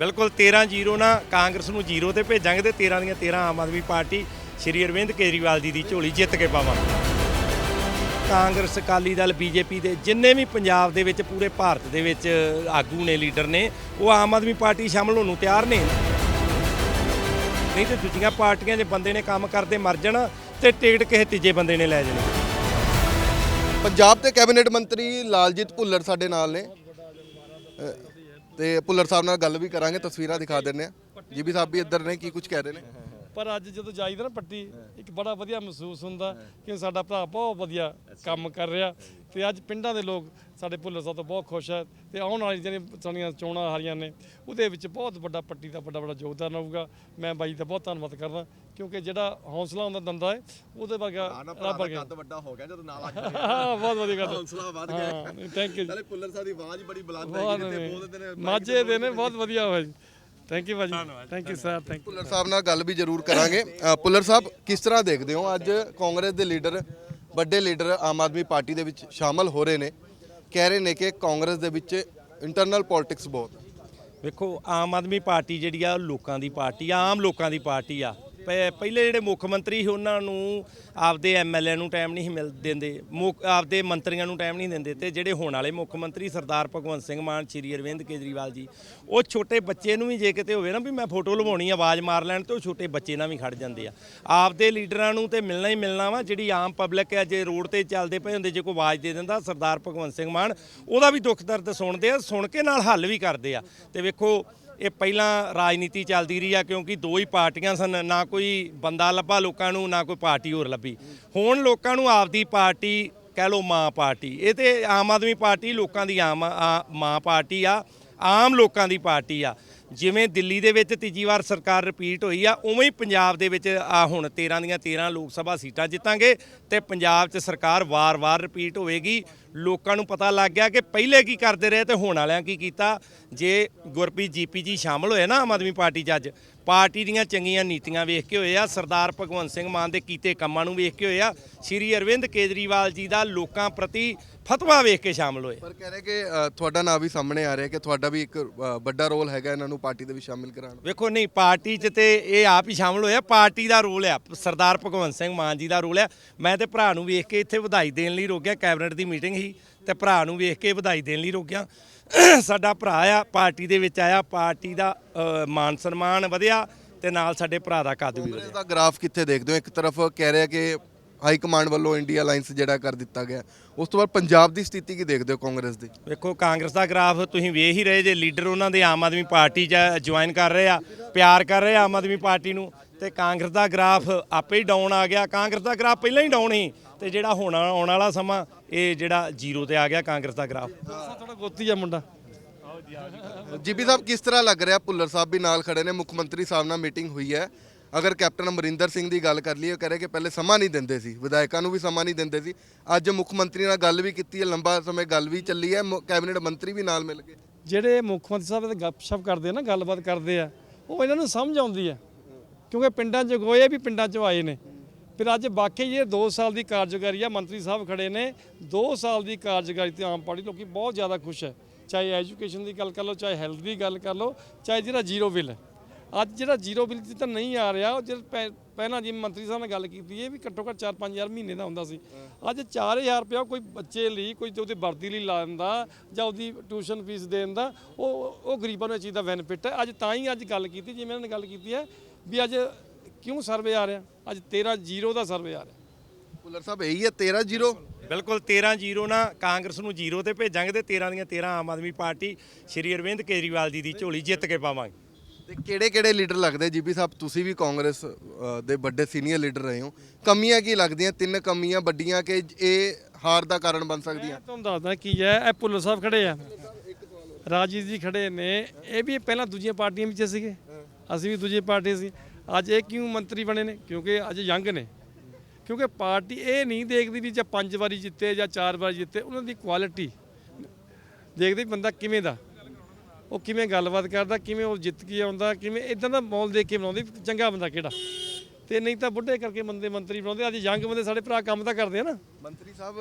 ਬਿਲਕੁਲ 13-0 ਨਾ ਕਾਂਗਰਸ ਨੂੰ 0 ਤੇ ਭੇਜਾਂਗੇ ਤੇ 13 ਦੀਆਂ 13 ਆਮ ਆਦਮੀ ਪਾਰਟੀ ਸ਼੍ਰੀ ਅਰਵਿੰਦ ਕੇਜਰੀਵਾਲ ਜੀ ਦੀ ਝੋਲੀ ਜਿੱਤ ਕੇ ਪਾਵਾਂਗੇ। ਕਾਂਗਰਸ, ਅਕਾਲੀ ਦਲ ਬੀਜੇਪੀ ਦੇ ਜਿੰਨੇ ਵੀ ਪੰਜਾਬ ਦੇ ਵਿੱਚ ਪੂਰੇ ਭਾਰਤ ਦੇ ਵਿੱਚ ਆਗੂ ਨੇ, ਲੀਡਰ ਨੇ, ਉਹ ਆਮ ਆਦਮੀ ਪਾਰਟੀ ਸ਼ਾਮਲ ਹੋਣ ਨੂੰ ਤਿਆਰ ਨੇ। ਨਹੀਂ ਤੇ ਦੂਜੀਆਂ ਪਾਰਟੀਆਂ 'ਚ ਬੰਦੇ ਨੇ ਕੰਮ ਕਰਦੇ ਮਰ ਜਾਣਾ ਤੇ ਟਿਕਟ ਕਿਸੇ ਤੀਜੇ ਬੰਦੇ ਨੇ ਲੈ ਜਾਣੀ। ਪੰਜਾਬ ਦੇ ਕੈਬਨਿਟ ਮੰਤਰੀ ਲਾਲਜੀਤ ਭੁੱਲਰ ਸਾਡੇ ਨਾਲ ਨੇ। ਤੇ ਭੁੱਲਰ ਸਾਹਿਬ ਨਾਲ ਗੱਲ ਵੀ ਕਰਾਂਗੇ, ਤਸਵੀਰਾਂ ਦਿਖਾ ਦਿੰਨੇ ਆ ਜੀਬੀ ਸਾਹਿਬ ਵੀ ਇੱਧਰ ਨੇ, ਕੀ ਕੁਝ ਕਹਿ ਰਹੇ ਨੇ? ਪਰ ਅੱਜ ਜਦੋਂ ਜਾਈਦਾ ਨਾ ਪੱਟੀ ਇੱਕ ਬੜਾ ਵਧੀਆ ਮਹਿਸੂਸ ਹੁੰਦਾ ਕਿ ਸਾਡਾ ਭਰਾ ਬਹੁਤ ਵਧੀਆ ਕੰਮ ਕਰ ਰਿਹਾ। ਤੇ ਅੱਜ ਪਿੰਡਾਂ ਦੇ ਲੋਕ ਸਾਡੇ ਭੁੱਲਰ ਸਾਹਿਬ ਤੋਂ ਬਹੁਤ ਖੁਸ਼ ਹੈ ਤੇ ਆਉਣ ਵਾਲੀ ਜਿਹੜੀਆਂ ਸਾਡੀਆਂ ਚੋਣਾਂ ਆ ਰਹੀਆਂ ਨੇ ਉਹਦੇ ਵਿੱਚ ਬਹੁਤ ਵੱਡਾ ਪੱਟੀ ਦਾ ਵੱਡਾ ਵੱਡਾ ਯੋਗਦਾਨ ਰਹੂਗਾ। ਮੈਂ ਬਾਈ ਦਾ ਬਹੁਤ ਧੰਨਵਾਦ ਕਰਦਾ ਕਿਉਂਕਿ ਜਿਹੜਾ ਹੌਸਲਾ ਹੁੰਦਾ ਦੰਦਾ ਹੈ ਉਹਦੇ ਵਰਗਾ ਰੱਬ ਵਰਗਾ। ਵੱਡਾ ਹੋ ਗਿਆ ਜਦੋਂ ਨਾਲ ਆ ਹਾਂ, ਬਹੁਤ ਵਧੀਆ ਗੱਲ ਹੌਸਲਾ ਵੱਧ ਹਾਂ ਥੈਂਕ ਯੂ ਨਾਲੇ ਭੁੱਲਰ ਸਾਹਿਬ ਦੀ ਆਵਾਜ਼ ਬੜੀ ਬੁਲੰਦ ਬਹੁਤ ਮਾਝੇ ਦੇ ਨੇ ਬਹੁਤ ਵਧੀਆ ਹੋਇਆ ਜੀ ਥੈਂਕ ਯੂ ਭਾਜੀ। Thank you sir thank you Bhullar Sahib ਨਾਲ ਗੱਲ ਵੀ ਜ਼ਰੂਰ ਕਰਾਂਗੇ। ਅ, ਭੁੱਲਰ ਸਾਹਿਬ ਕਿਸ ਤਰ੍ਹਾਂ ਦੇਖਦੇ ਹੋ? ਅੱਜ ਕਾਂਗਰਸ ਦੇ ਲੀਡਰ ਵੱਡੇ ਲੀਡਰ ਆਮ ਆਦਮੀ ਪਾਰਟੀ ਦੇ ਵਿੱਚ ਸ਼ਾਮਲ ਹੋ ਰਹੇ ਨੇ। ਕਹਿ ਰਹੇ ਨੇ ਕਿ ਕਾਂਗਰਸ ਦੇ ਵਿੱਚ ਇੰਟਰਨਲ ਪੋਲਿਟਿਕਸ ਬਹੁਤ ਹੈ ਵੇਖੋ ਆਮ ਆਦਮੀ ਪਾਰਟੀ ਜਿਹੜੀ ਆ ਉਹ ਲੋਕਾਂ ਦੀ ਪਾਰਟੀ ਆ ਆਮ ਲੋਕਾਂ ਦੀ ਪਾਰਟੀ ਆ। ਪਹਿਲੇ ਜਿਹੜੇ ਮੁੱਖ ਮੰਤਰੀ ਸੀ ਉਹਨਾਂ ਨੂੰ ਆਪਦੇ ਐਮਐਲਏ ਨੂੰ ਟਾਈਮ ਨਹੀਂ ਮਿਲ ਦਿੰਦੇ, ਮੁੱਖ ਆਪਦੇ ਮੰਤਰੀਆਂ ਨੂੰ ਟਾਈਮ ਨਹੀਂ ਦਿੰਦੇ ਤੇ ਜਿਹੜੇ ਹੋਣ ਵਾਲੇ ਮੁੱਖ ਮੰਤਰੀ ਸਰਦਾਰ ਭਗਵੰਤ ਸਿੰਘ ਮਾਨ, ਸ਼੍ਰੀ ਅਰਵਿੰਦ ਕੇਜਰੀਵਾਲ ਜੀ, ਉਹ ਛੋਟੇ ਬੱਚੇ ਨੂੰ ਵੀ ਜੇ ਕਿਤੇ ਹੋਵੇ ਨਾ ਵੀ ਮੈਂ ਫੋਟੋ ਲਵਾਉਣੀ ਆਵਾਜ਼ ਮਾਰ ਲੈਣ ਤੇ ਉਹ ਛੋਟੇ ਬੱਚੇ ਨਾਲ ਵੀ ਖੜ ਜਾਂਦੇ ਆ। ਆਪਦੇ ਲੀਡਰਾਂ ਨੂੰ ਤੇ ਮਿਲਣਾ ਹੀ ਮਿਲਣਾ ਵਾ, ਜਿਹੜੀ ਆਮ ਪਬਲਿਕ ਹੈ ਜੇ ਰੋਡ ਤੇ ਚੱਲਦੇ ਪਏ ਹੁੰਦੇ, ਜੇ ਕੋਈ ਆਵਾਜ਼ ਦੇ ਦਿੰਦਾ, ਸਰਦਾਰ ਭਗਵੰਤ ਸਿੰਘ ਮਾਨ, ਉਹਦਾ ਵੀ ਦੁੱਖ ਦਰਦ ਸੁਣਦੇ ਆ, ਸੁਣ ਕੇ ਨਾਲ ਹੱਲ ਵੀ ਕਰਦੇ ਆ। ਤੇ ਵੇਖੋ ਇਹ ਪਹਿਲਾਂ ਰਾਜਨੀਤੀ ਚੱਲਦੀ ਰਹੀ ਆ ਕਿਉਂਕਿ ਦੋ ਹੀ ਪਾਰਟੀਆਂ ਸਨ, ਨਾ ਕੋਈ ਬੰਦਾ ਲੱਭਾ ਲੋਕਾਂ ਨੂੰ, ਨਾ ਕੋਈ ਪਾਰਟੀ ਹੋਰ ਲੱਭੀ। ਹੁਣ ਲੋਕਾਂ ਨੂੰ ਆਪਦੀ ਪਾਰਟੀ ਕਹਿ ਲਓ ਮਾਂ ਪਾਰਟੀ। ਇਹ ਤੇ ਆਮ ਆਦਮੀ ਪਾਰਟੀ ਲੋਕਾਂ ਦੀ ਆਮ ਆ- ਮਾਂ ਪਾਰਟੀ ਆ, ਆਮ ਲੋਕਾਂ ਦੀ ਪਾਰਟੀ ਆ। ਜਿਵੇਂ ਦਿੱਲੀ ਦੇ ਵਿੱਚ ਤੀਜੀ ਵਾਰ ਸਰਕਾਰ ਰਿਪੀਟ ਹੋਈ ਆ, ਉਵੇਂ ਹੀ ਪੰਜਾਬ ਦੇ ਵਿੱਚ, ਆ ਹੁਣ 13 ਦੀਆਂ 13 ਲੋਕ ਸਭਾ ਸੀਟਾਂ ਜਿੱਤਾਂਗੇ ਤੇ ਪੰਜਾਬ 'ਚ ਸਰਕਾਰ ਵਾਰ-ਵਾਰ ਰਿਪੀਟ ਹੋਵੇਗੀ। ਲੋਕਾਂ ਨੂੰ ਪਤਾ ਲੱਗ ਗਿਆ ਕਿ ਪਹਿਲੇ ਕੀ ਕਰਦੇ ਰਹੇ ਤੇ ਹੁਣ ਵਾਲਿਆਂ ਕੀ ਕੀਤਾ। ਜੇ ਗੁਰਪ੍ਰੀਤ, ਜੀਪੀ ਜੀ ਸ਼ਾਮਲ ਹੋਏ ਨਾ ਆਮ ਆਦਮੀ ਪਾਰਟੀ 'ਚ ਅੱਜ ਪਾਰਟੀ ਦੀਆਂ ਚੰਗੀਆਂ ਨੀਤੀਆਂ ਵੇਖ ਕੇ ਹੋਏ ਆ ਸਰਦਾਰ ਭਗਵੰਤ ਸਿੰਘ ਮਾਨ ਦੇ ਕੀਤੇ ਕੰਮਾਂ ਨੂੰ ਵੇਖ ਕੇ ਹੋਏ ਆ ਸ਼੍ਰੀ ਅਰਵਿੰਦ ਕੇਜਰੀਵਾਲ ਜੀ ਦਾ ਲੋਕਾਂ ਪ੍ਰਤੀ ਫਤਵਾ ਵੇਖ ਕੇ ਸ਼ਾਮਲ ਹੋਏ। ਪਰ ਕਹਿ ਰਹੇ ਕਿ ਅ, ਤੁਹਾਡਾ ਨਾਮ ਵੀ ਸਾਹਮਣੇ ਆ ਰਿਹਾ ਕਿ ਤੁਹਾਡਾ ਵੀ ਇੱਕ ਅ, ਵੱਡਾ ਰੋਲ ਹੈਗਾ ਇਹਨਾਂ ਨੂੰ ਪਾਰਟੀ ਦੇ ਵਿੱਚ ਸ਼ਾਮਿਲ ਕਰਾਉਣ। ਵੇਖੋ ਨਹੀਂ ਪਾਰਟੀ 'ਚ ਤੇ ਇਹ ਆਪ ਹੀ ਸ਼ਾਮਲ ਹੋਇਆ ਪਾਰਟੀ ਦਾ ਰੋਲ ਆ ਸਰਦਾਰ ਭਗਵੰਤ ਸਿੰਘ ਮਾਨ ਜੀ ਦਾ ਰੋਲ ਆ। ਮੈਂ ਤੇ ਭਰਾ ਨੂੰ ਵੇਖ ਕੇ ਇੱਥੇ ਵਧਾਈ ਦੇਣ ਲਈ ਰੋਕਿਆ ਕੈਬਨਿਟ ਦੀ ਮੀਟਿੰਗ ਸੀ। ਤੇ ਭਰਾ ਨੂੰ ਵੇਖ ਕੇ ਵਧਾਈ ਦੇਣ ਲਈ ਰੋਕਿਆ ਸਾਡਾ ਭਰਾ ਆ ਪਾਰਟੀ ਦੇ ਵਿੱਚ ਆਇਆ ਪਾਰਟੀ ਦਾ ਮਾਨ ਸਨਮਾਨ ਵਧਿਆ ਤੇ ਨਾਲ ਸਾਡੇ ਭਰਾ ਦਾ ਕੱਦ ਵੀ ਵਧਿਆ। ਦਾ ਗ੍ਰਾਫ ਕਿੱਥੇ ਦੇਖਦੇ ਹੋ? ਇੱਕ ਤਰਫ ਕਹਿ ਰਿਹਾ ਕਿ ਹਾਈ ਕਮਾਂਡ ਵੱਲੋਂ ਇੰਡੀਆ ਅਲਾਈਅੰਸ ਜਿਹੜਾ ਕਰ ਦਿੱਤਾ ਗਿਆ। ਉਸ ਤੋਂ ਬਾਅਦ ਪੰਜਾਬ ਦੀ ਸਥਿਤੀ ਕੀ ਦੇਖਦੇ ਹੋ ਕਾਂਗਰਸ ਦੀ? ਵੇਖੋ ਕਾਂਗਰਸ ਦਾ ਗ੍ਰਾਫ ਤੁਸੀਂ ਵੇਖ ਹੀ ਰਹੇ ਜੇ ਲੀਡਰ ਉਹਨਾਂ ਦੇ ਆਮ ਆਦਮੀ ਪਾਰਟੀ 'ਚ ਜੁਆਇਨ ਕਰ ਰਹੇ ਆ ਪਿਆਰ ਕਰ ਰਹੇ ਆ ਆਮ ਆਦਮੀ ਪਾਰਟੀ ਨੂੰ ਤੇ ਕਾਂਗਰਸ ਦਾ ਗ੍ਰਾਫ ਆਪੇ ਹੀ ਡਾਊਨ ਆ ਗਿਆ। ਕਾਂਗਰਸ ਦਾ ਗ੍ਰਾਫ ਪਹਿਲਾਂ ਹੀ ਡਾਊਨ ਸੀ ਤੇ ਜਿਹੜਾ ਹੁਣ ਆਉਣ ਵਾਲਾ ਸਮਾਂ ਇਹ ਜਿਹੜਾ ਜ਼ੀਰੋ ਤੇ ਆ ਗਿਆ ਕਾਂਗਰਸ ਦਾ ਗ੍ਰਾਫ। ਥੋੜਾ ਗੋਤੀ ਆ ਮੁੰਡਾ। ਜੀਪੀ ਸਾਹਿਬ ਕਿਸ ਤਰ੍ਹਾਂ ਲੱਗ ਰਿਹਾ? ਭੁੱਲਰ ਸਾਹਿਬ ਵੀ ਨਾਲ ਖੜੇ ਨੇ ਮੁੱਖ ਮੰਤਰੀ ਸਾਹਿਬ ਨਾਲ ਮੀਟਿੰਗ ਹੋਈ ਹੈ। ਅਗਰ ਕੈਪਟਨ ਅਮਰਿੰਦਰ ਸਿੰਘ ਦੀ ਗੱਲ ਕਰ ਲਈਏ ਉਹ ਕਹ ਰਹੇ ਕਿ ਪਹਿਲੇ ਸਮਾਂ ਨਹੀਂ ਦਿੰਦੇ ਸੀ ਵਿਧਾਇਕਾਂ ਨੂੰ ਵੀ ਸਮਾਂ ਨਹੀਂ ਦਿੰਦੇ ਸੀ। ਅੱਜ ਮੁੱਖ ਮੰਤਰੀ ਨਾਲ ਗੱਲ ਵੀ ਕੀਤੀ ਹੈ ਲੰਬਾ ਸਮੇਂ ਗੱਲ ਵੀ ਚੱਲੀ ਹੈ ਮੁ- ਕੈਬਨਿਟ ਮੰਤਰੀ ਵੀ ਨਾਲ ਮਿਲ ਗਏ। ਜਿਹੜੇ ਮੁੱਖ ਮੰਤਰੀ ਸਾਹਿਬ ਇਹ ਗੱਪਸ਼ਪ ਕਰਦੇ ਆ ਨਾ ਗੱਲਬਾਤ ਕਰਦੇ ਆ ਉਹ ਇਹਨਾਂ ਨੂੰ ਸਮਝ ਆਉਂਦੀ ਹੈ। ਕਿਉਂਕਿ ਪਿੰਡਾਂ 'ਚ ਗੋਏ ਵੀ ਪਿੰਡਾਂ 'ਚੋਂ ਆਏ ਨੇ। ਫਿਰ ਅੱਜ ਬਾਕੀ ਇਹ 2 ਸਾਲ ਦੀ ਕਾਰਜਕਾਰੀ ਆ, ਮੰਤਰੀ ਸਾਹਿਬ ਖੜੇ ਨੇ। 2 ਸਾਲ ਦੀ ਕਾਰਜਕਾਰੀ ਤੇ ਆਮ ਪਾਰਟੀ ਲੋਕੀ ਬਹੁਤ ਜ਼ਿਆਦਾ ਖੁਸ਼ ਹੈ। ਚਾਹੇ ਐਜੂਕੇਸ਼ਨ ਦੀ ਗੱਲ ਕਰ ਲਓ, ਚਾਹੇ ਹੈਲਥ ਦੀ ਗੱਲ ਕਰ ਲਓ, ਚਾਹੇ ਜਿਹੜਾ ਜ਼ੀਰੋ ਬਿੱਲ ਹੈ। ਅੱਜ ਜਿਹੜਾ ਜ਼ੀਰੋ ਬਿੱਲ ਤਾਂ ਨਹੀਂ ਆ ਰਿਹਾ, ਉਹ ਜਿਹੜਾ ਪਹਿ- ਪਹਿਲਾਂ ਜਿਵੇਂ ਮੰਤਰੀ ਸਾਹਿਬ ਨਾਲ ਗੱਲ ਕੀਤੀ ਹੈ ਵੀ ਘੱਟੋ ਘੱਟ 4-5000 ਮਹੀਨੇ ਦਾ ਹੁੰਦਾ ਸੀ। ਅੱਜ 4000 ਰੁਪਇਆ ਕੋਈ ਬੱਚੇ ਲਈ, ਕੋਈ ਉਹਦੀ ਵਰਦੀ ਲਈ ਲਾਉਣ ਦਾ ਜਾਂ ਉਹਦੀ ਟਿਊਸ਼ਨ ਫੀਸ ਦੇਣ ਦਾ ਉਹ ਉਹ ਗਰੀਬਾਂ ਨੂੰ ਇਹ ਚੀਜ਼ ਦਾ ਬੈਨੀਫਿਟ ਹੈ। ਅੱਜ ਤਾਂ ਹੀ ਅੱਜ ਗੱਲ ਕੀਤੀ, ਜਿਵੇਂ ਇਹਨਾਂ ਨੇ ਗੱਲ ਕੀਤੀ ਹੈ, ਵੀ ਅੱਜ ਕਿਉਂ ਸਰਵੇ ਆ ਰਿਹਾ? ਅੱਜ 13 ਜ਼ੀਰੋ ਦਾ ਸਰਵੇ ਆ ਰਿਹਾ। ਭੁੱਲਰ ਸਾਹਿਬ ਇਹੀ ਹੈ 13 0 ਬਿਲਕੁਲ 13-0 ਨਾਲ ਕਾਂਗਰਸ ਨੂੰ ਜ਼ੀਰੋ ਤੇ ਭੇਜਾਂਗੇ ਤੇ 13 ਦੀਆਂ 13 ਆਮ ਆਦਮੀ ਪਾਰਟੀ ਸ਼੍ਰੀ ਅਰਵਿੰਦ ਕੇਜਰੀਵਾਲ ਜੀ ਦੀ ਝੋਲੀ ਜਿੱਤ ਕੇ ਪਾਵਾਂਗੇ। ਤੇ ਕਿਹੜੇ ਕਿਹੜੇ ਲੀਡਰ ਲੱਗਦੇ? ਜੀਪੀ ਸਾਹਿਬ ਤੁਸੀਂ ਵੀ ਕਾਂਗਰਸ ਅ, ਦੇ ਵੱਡੇ ਸੀਨੀਅਰ ਲੀਡਰ ਰਹੇ ਹੋ। ਕਮੀਆਂ ਕੀ ਲੱਗਦੀਆਂ? ਤਿੰਨ ਕਮੀਆਂ ਵੱਡੀਆਂ ਕਿ ਇਹ ਹਾਰ ਦਾ ਕਾਰਨ ਬਣ ਸਕਦੀਆਂ? ਮੈਂ ਤੁਹਾਨੂੰ ਦੱਸਦਾ ਕੀ ਹੈ ਇਹ ਭੁੱਲਰ ਸਾਹਿਬ ਖੜੇ ਆ। ਰਾਜੀਤ ਜੀ ਖੜੇ ਨੇ। ਇਹ ਵੀ ਪਹਿਲਾਂ ਦੂਜੀਆਂ ਪਾਰਟੀਆਂ ਵਿੱਚ ਸੀਗੇ। ਅਸੀਂ ਵੀ ਦੂਜੀ ਪਾਰਟੀ ਸੀ। ਅੱਜ ਇਹ ਕਿਉਂ ਮੰਤਰੀ ਬਣੇ ਨੇ? ਕਿਉਂਕਿ ਅੱਜ ਯੰਗ ਨੇ। ਕਿਉਂਕਿ ਪਾਰਟੀ ਇਹ ਨਹੀਂ ਦੇਖਦੀ ਵੀ ਜੇ ਪੰਜ ਵਾਰੀ ਜਿੱਤੇ ਜਾਂ ਚਾਰ ਵਾਰੀ ਜਿੱਤੇ, ਉਹਨਾਂ ਦੀ ਕੁਆਲਿਟੀ ਦੇਖਦੇ ਬੰਦਾ ਕਿਵੇਂ ਦਾ। ਉਹ ਕਿਵੇਂ ਗੱਲਬਾਤ ਕਰਦਾ, ਕਿਵੇਂ ਉਹ ਜਿੱਤ ਕੇ ਆਉਂਦਾ, ਕਿਵੇਂ ਇਦਾਂ ਦਾ ਮੌਲ ਦੇਖ ਕੇ ਬਣਾਉਂਦੇ ਚੰਗਾ ਬੰਦਾ ਕਿਹੜਾ। ਤੇ ਨਹੀਂ ਤਾਂ ਬੁੱਢੇ ਕਰਕੇ ਬੰਦੇ ਮੰਤਰੀ ਬਣਾਉਂਦੇ, ਅੱਜ ਯੰਗ ਬੰਦੇ ਸਾਡੇ ਭਰਾ ਕੰਮ ਤਾਂ ਕਰਦੇ ਆ ਨਾ। ਮੰਤਰੀ ਸਾਹਿਬ,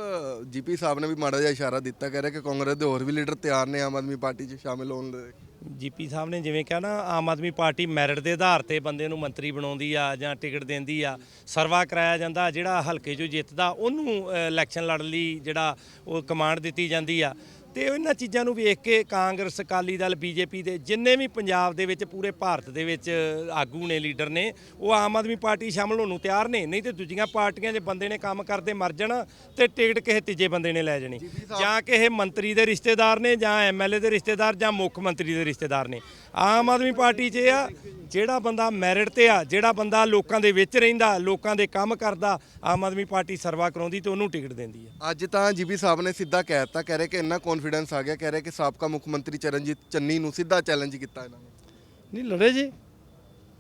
ਜੀਪੀ ਸਾਹਿਬ ਨੇ ਵੀ ਮਾੜਾ ਜਿਹਾ ਇਸ਼ਾਰਾ ਦਿੱਤਾ, ਕਹਿ ਰਿਹਾ ਕਿ ਕਾਂਗਰਸ ਦੇ ਹੋਰ ਵੀ ਲੀਡਰ ਤਿਆਰ ਨੇ ਆਮ ਆਦਮੀ ਪਾਰਟੀ 'ਚ ਸ਼ਾਮਿਲ ਹੋਣ ਦੇ। ਜੀਪੀ ਸਾਹਿਬ ਨੇ ਜਿਵੇਂ ਕਿਹਾ ਨਾ, ਆਮ ਆਦਮੀ ਪਾਰਟੀ ਮੈਰਿਟ ਦੇ ਆਧਾਰ ਤੇ ਬੰਦੇ ਨੂੰ ਮੰਤਰੀ ਬਣਾਉਂਦੀ ਆ ਜਾਂ ਟਿਕਟ ਦਿੰਦੀ ਆ, ਸਰਵਾ ਕਰਾਇਆ ਜਾਂਦਾ, ਜਿਹੜਾ ਹਲਕੇ 'ਚੋਂ ਜਿੱਤਦਾ, ਉਹਨੂੰ ਇਲੈਕਸ਼ਨ ਲੜਨ ਲਈ ਜਿਹੜਾ ਉਹ ਕਮਾਂਡ ਦਿੱਤੀ ਜਾਂਦੀ ਆ। ਤੇ ਇਹਨਾਂ ਚੀਜ਼ਾਂ ਨੂੰ ਵੇਖ ਕੇ ਕਾਂਗਰਸ ਅਕਾਲੀ ਦਲ ਬੀਜੇਪੀ ਦੇ ਜਿੰਨੇ ਵੀ ਪੰਜਾਬ ਦੇ ਵਿੱਚ ਪੂਰੇ ਭਾਰਤ ਦੇ ਵਿੱਚ ਆਗੂ ਨੇ ਲੀਡਰ ਨੇ ਉਹ ਆਮ ਆਦਮੀ ਪਾਰਟੀ ਸ਼ਾਮਲ ਹੋਣ ਨੂੰ ਤਿਆਰ ਨੇ। ਨਹੀਂ ਤੇ ਦੂਜੀਆਂ ਪਾਰਟੀਆਂ ਜੇ ਬੰਦੇ ਨੇ ਕੰਮ ਕਰਦੇ ਮਰ ਜਾਣਾ ਤੇ ਟਿਕਟ ਕਿਸੇ ਤੀਜੇ ਬੰਦੇ ਨੇ ਲੈ ਜਾਣੀ। ਜਾਂ ਕਿਸੇ ਮੰਤਰੀ ਦੇ ਰਿਸ਼ਤੇਦਾਰ ਨੇ ਜਾਂ ਐਮਐਲਏ ਦੇ ਰਿਸ਼ਤੇਦਾਰ ਜਾਂ ਮੁੱਖ ਮੰਤਰੀ ਦੇ ਰਿਸ਼ਤੇਦਾਰ ਨੇ। ਆਮ ਆਦਮੀ ਪਾਰਟੀ 'ਚ ਇਹ ਆ ਜਿਹੜਾ ਬੰਦਾ ਮੈਰਿਟ ਤੇ ਆ ਜਿਹੜਾ ਬੰਦਾ ਲੋਕਾਂ ਦੇ ਵਿੱਚ ਰਹਿੰਦਾ ਲੋਕਾਂ ਦੇ ਕੰਮ ਕਰਦਾ ਆਮ ਆਦਮੀ ਪਾਰਟੀ ਸਰਵਾ ਕਰਾਉਂਦੀ ਤੇ ਉਹਨੂੰ ਟਿਕਟ ਦਿੰਦੀ ਆ। ਅੱਜ ਤਾਂ ਜੀਬੀ ਸਾਹਿਬ ਨੇ ਸਿੱਧਾ ਕਹਿ ਦਿੱਤਾ ਕਹਿ ਰਹੇ ਕਿ ਇੰਨਾ ਕੌਨਫੀਡੈਂਸ ਆ ਗਿਆ ਕਹਿ ਰਹੇ ਕਿ ਸਾਬਕਾ ਮੁੱਖ ਮੰਤਰੀ ਚਰਨਜੀਤ ਚੰਨੀ ਨੂੰ ਸਿੱਧਾ ਚੈਲੰਜ ਕੀਤਾ ਇਹਨਾਂ ਨੇ। ਨਹੀਂ ਲੜੇ ਜੀ।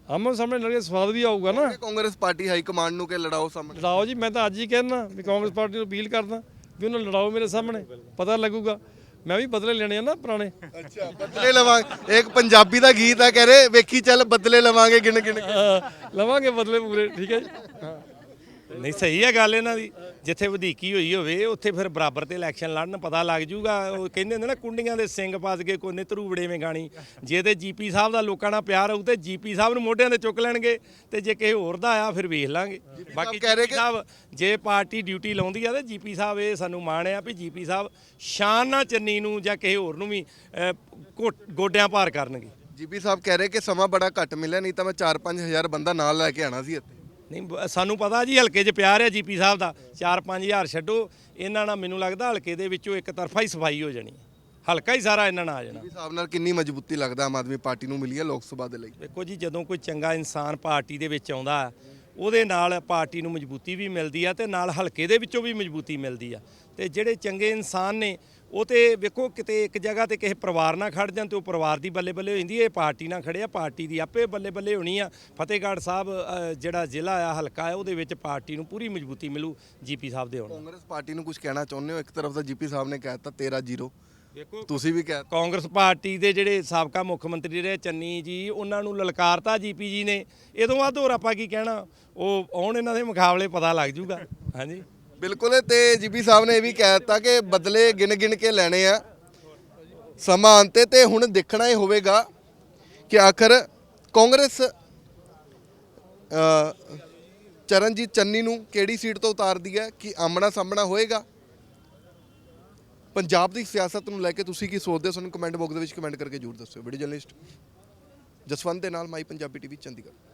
ਆਮੋ ਸਾਹਮਣੇ ਲੜੇ ਸਵਾਦ ਵੀ ਆਊਗਾ ਨਾ। ਕਿ ਕਾਂਗਰਸ ਪਾਰਟੀ ਹਾਈ ਕਮਾਂਡ ਨੂੰ ਕਿ ਲੜਾਓ ਸਾਹਮਣੇ? ਲੜਾਓ ਜੀ ਮੈਂ ਤਾਂ ਅੱਜ ਹੀ ਕਹਿਣਾ ਵੀ ਕਾਂਗਰਸ ਪਾਰਟੀ ਨੂੰ ਅਪੀਲ ਕਰਦਾ ਵੀ ਉਹਨੂੰ ਲੜਾਓ ਮੇਰੇ ਸਾਹਮਣੇ ਪਤਾ ਲੱਗੂਗਾ। ਮੈਂ ਵੀ ਬਦਲੇ ਲੈਣੇ ਆ ਨਾ ਪੁਰਾਣੇ। ਅੱਛਾ ਬਦਲੇ ਲਵਾਂਗੇ ਇੱਕ ਪੰਜਾਬੀ ਦਾ ਗੀਤ ਆ ਕਹਿ ਰਹੇ ਵੇਖੀ ਚੱਲ ਬਦਲੇ ਲਵਾਂਗੇ ਗਿਣ ਗਿਣ ਕੇ। ਲਵਾਂਗੇ ਬਦਲੇ ਪੂਰੇ ਠੀਕ ਹੈ ਜੀ। ਹਾਂ। ਨਹੀਂ ਸਹੀ ਹੈ ਗੱਲ ਇਹਨਾਂ ਦੀ। ਜਿੱਥੇ ਵਧੀਕੀ ਹੋਈ ਹੋਵੇ ਉੱਥੇ ਫਿਰ ਬਰਾਬਰ ਤੇ ਇਲੈਕਸ਼ਨ ਲੜਨ ਪਤਾ ਲੱਗ ਜੂਗਾ। ਉਹ ਕਹਿੰਦੇ ਹੁੰਦੇ ਨਾ ਕੁੰਡੀਆਂ ਦੇ ਸਿੰਘ ਫਸ ਗਏ ਕੋਨੇ ਧਰੂਵੜੇ ਵਿੱਚ ਗਾਣੀ ਜੇ ਤੇ ਜੀਪੀ ਸਾਹਿਬ ਦਾ ਲੋਕਾਂ ਨਾਲ ਪਿਆਰ ਹੋਊ ਤੇ ਜੀਪੀ ਸਾਹਿਬ ਨੂੰ ਮੋਢਿਆਂ ਤੇ ਚੁੱਕ ਲੈਣਗੇ ਤੇ ਜੇ ਕਿਸੇ ਹੋਰ ਦਾ ਆਇਆ ਫਿਰ ਵੇਖ ਲਾਂਗੇ। ਬਾਕੀ ਕਹਿ ਰਹੇ ਜੀਪੀ ਸਾਹਿਬ ਜੇ ਪਾਰਟੀ ਡਿਊਟੀ ਲਾਉਂਦੀ ਆ ਤੇ ਜੀਪੀ ਸਾਹਿਬ ਇਹ ਸਾਨੂੰ ਮਾਣ ਆ ਵੀ ਜੀਪੀ ਸਾਹਿਬ ਸ਼ਾਨ ਨਾਲ ਚੰਨੀ ਨੂੰ ਜਾਂ ਕਿਸੇ ਹੋਰ ਨੂੰ ਵੀ ਗੋਡਿਆਂ ਭਾਰ ਕਰਨਗੇ। ਜੀਬੀ ਸਾਹਿਬ ਕਹਿ ਰਹੇ ਕਿ ਸਮਾਂ ਬੜਾ ਘੱਟ ਮਿਲਿਆ ਨਹੀਂ ਤਾਂ ਮੈਂ 4-5000 ਬੰਦਾ ਨਾਲ ਲੈ ਕੇ ਆਣਾ ਸੀ ਇੱਥੇ। ਨਹੀਂ ਬ- ਸਾਨੂੰ ਪਤਾ ਜੀ ਹਲਕੇ 'ਚ ਪਿਆਰ ਹੈ ਜੀਪੀ ਸਾਹਿਬ ਦਾ। 4-5000 ਛੱਡੋ ਇਹਨਾਂ ਨਾਲ ਮੈਨੂੰ ਲੱਗਦਾ ਹਲਕੇ ਦੇ ਵਿੱਚੋਂ ਇੱਕ ਤਰਫਾ ਹੀ ਸਫ਼ਾਈ ਹੋ ਜਾਣੀ ਹੈ। ਹਲਕਾ ਹੀ ਸਾਰਾ ਇਹਨਾਂ ਨਾਲ ਆ ਜਾਣਾ। ਜੀਬੀ ਸਾਹਿਬ ਨਾਲ ਕਿੰਨੀ ਮਜ਼ਬੂਤੀ ਲੱਗਦਾ ਆਮ ਆਦਮੀ ਪਾਰਟੀ ਨੂੰ ਮਿਲੀ ਹੈ ਲੋਕ ਸਭਾ ਦੇ ਲਈ? ਵੇਖੋ ਜੀ ਜਦੋਂ ਕੋਈ ਚੰਗਾ ਇਨਸਾਨ ਪਾਰਟੀ ਦੇ ਵਿੱਚ ਆਉਂਦਾ ਹੈ, ਉਹਦੇ ਨਾਲ ਪਾਰਟੀ ਨੂੰ ਮਜ਼ਬੂਤੀ ਵੀ ਮਿਲਦੀ ਆ ਤੇ ਨਾਲ ਹਲਕੇ ਦੇ ਵਿੱਚੋਂ ਵੀ ਮਜ਼ਬੂਤੀ ਮਿਲਦੀ ਆ। ਤੇ ਜਿਹੜੇ ਚੰਗੇ ਇਨਸਾਨ ਨੇ, ਉਹ ਤੇ ਵੇਖੋ ਕਿਤੇ ਇੱਕ ਜਗ੍ਹਾ ਤੇ ਕਿਸੇ ਪਰਿਵਾਰ ਨਾਲ ਖੜ ਜਾਣ ਤੇ ਉਹ ਪਰਿਵਾਰ ਦੀ ਬੱਲੇ ਬੱਲੇ ਹੋ ਜਾਂਦੀ ਇਹ ਪਾਰਟੀ ਨਾਲ ਖੜਿਆ ਪਾਰਟੀ ਦੀ ਆਪੇ ਬੱਲੇ ਬੱਲੇ ਹੋਣੀ ਆ। ਫਤਿਹਗੜ੍ਹ ਸਾਹਿਬ ਜਿਹੜਾ ਜ਼ਿਲ੍ਹਾ ਆ, ਹਲਕਾ ਆ, ਉਹਦੇ ਵਿੱਚ ਪਾਰਟੀ ਨੂੰ ਪੂਰੀ ਮਜ਼ਬੂਤੀ ਮਿਲੂ ਜੀਪੀ ਸਾਹਿਬ ਦੇ ਹੋਣ ਕਾਂਗਰਸ ਪਾਰਟੀ ਨੂੰ ਕੁਝ ਕਹਿਣਾ ਚਾਹੁੰਦੇ ਹੋ? ਇੱਕ ਤਰਫ ਤਾਂ ਜੀਪੀ ਸਾਹਿਬ ਨੇ ਕਹਿ ਦਿੱਤਾ 13-0 ਤੁਸੀਂ ਵੀ ਕਹਿ ਕਾਂਗਰਸ ਪਾਰਟੀ ਦੇ ਜਿਹੜੇ ਸਾਬਕਾ ਮੁੱਖ ਮੰਤਰੀ ਰਹੇ ਚੰਨੀ ਜੀ ਉਹਨਾਂ ਨੂੰ ਲਲਕਾਰਤਾ ਜੀਪੀ ਜੀ ਨੇ। ਇਦੋਂ ਬਾਅਦ ਹੋਰ ਆਪਾਂ ਕੀ ਕਹਿਣਾ? ਉਹ ਆਉਣ ਇਹਨਾਂ ਦੇ ਮੁਕਾਬਲੇ ਪਤਾ ਲੱਗ ਜੂਗਾ। ਹਾਂਜੀ। ਬਿਲਕੁਲ ਤੇ ਜੀਬੀ ਸਾਹਿਬ ਨੇ ਇਹ ਵੀ ਕਹਿ ਦਿੱਤਾ ਕਿ ਬਦਲੇ ਗਿਣ ਗਿਣ ਕੇ ਲੈਣੇ ਆ। ਸਮਾਂ ਅੰਤੇ ਤੇ ਹੁਣ ਦੇਖਣਾ ਇਹ ਹੋਵੇਗਾ ਕਿ ਆਖਰ ਕਾਂਗਰਸ ਚਰਨਜੀਤ ਚੰਨੀ ਨੂੰ ਕਿਹੜੀ ਸੀਟ ਤੋਂ ਉਤਾਰਦੀ ਹੈ ਕਿ ਆਮਣਾ ਸਾਹਮਣਾ ਹੋਏਗਾ? ਪੰਜਾਬ ਦੀ ਸਿਆਸਤ ਨੂੰ ਲੈ ਕੇ ਤੁਸੀਂ ਕੀ ਸੋਚਦੇ ਹੋ? ਸਾਨੂੰ ਕਮੈਂਟ ਬਾਕਸ ਦੇ ਵਿੱਚ ਕਮੈਂਟ ਕਰਕੇ ਜਰੂਰ ਦੱਸਿਓ ਵੀਡੀਓ ਜਰਨਲਿਸਟ ਜਸਵੰਤ ਦੇ ਨਾਲ ਮਾਈ ਪੰਜਾਬੀ ਟੀਵੀ ਚੰਡੀਗੜ੍ਹ।